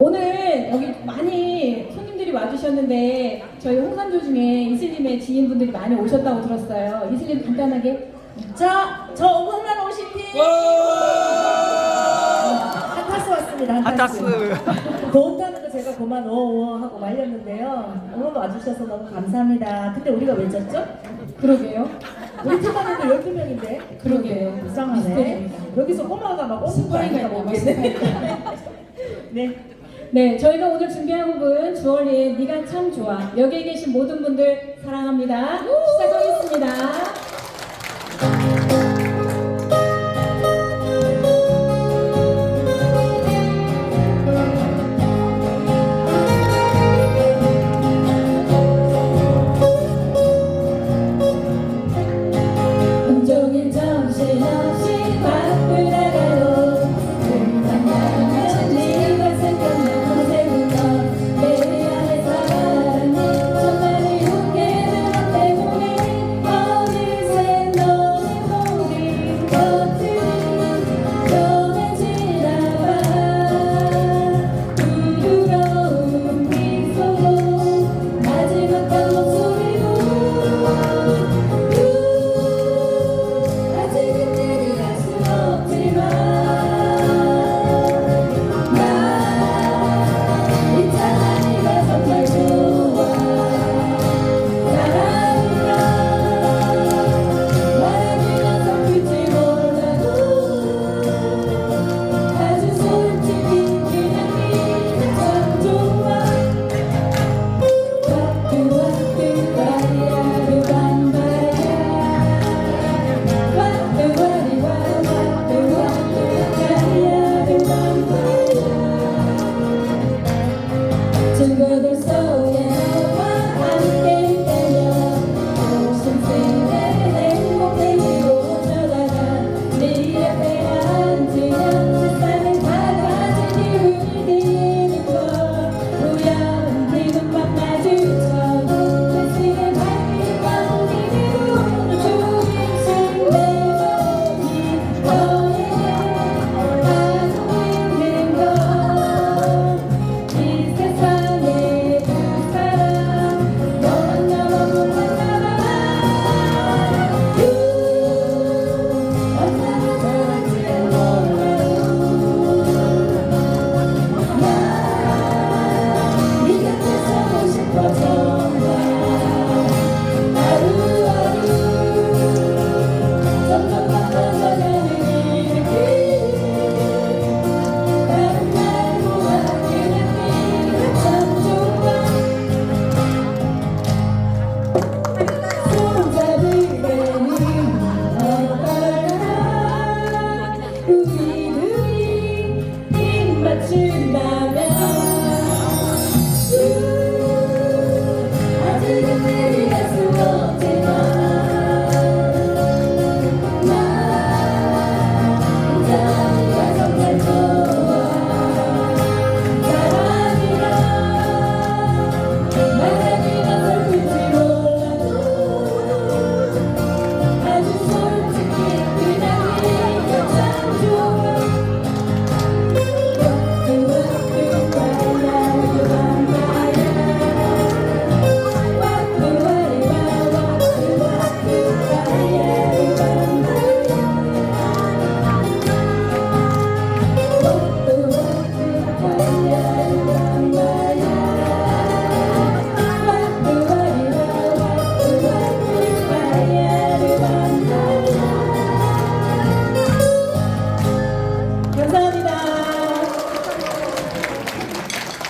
오늘 여기 많이 손님들이 와주셨는데 저희 홍산조 중에 이슬림의 지인분들이 많이 오셨다고 들었어요. 이슬림 간단하게 자, 저 응원만 오신 팀. 핫타스 왔습니다. 핫타스. 더운다는 거 제가 그만 어어 하고 말렸는데요. 응원 와주셔서 너무 감사합니다. 근데 우리가 왜 졌죠? 그러게요. 우리 팀원들도 12명인데. 그러게요. 불쌍하네. 여기서 꼬마가 막거 스파이가 있나 모르겠네. 봐. 네. 네, 저희가 오늘 준비한 곡은 주얼리의 네가 참 좋아. 여기에 계신 모든 분들 사랑합니다. 시작하겠습니다.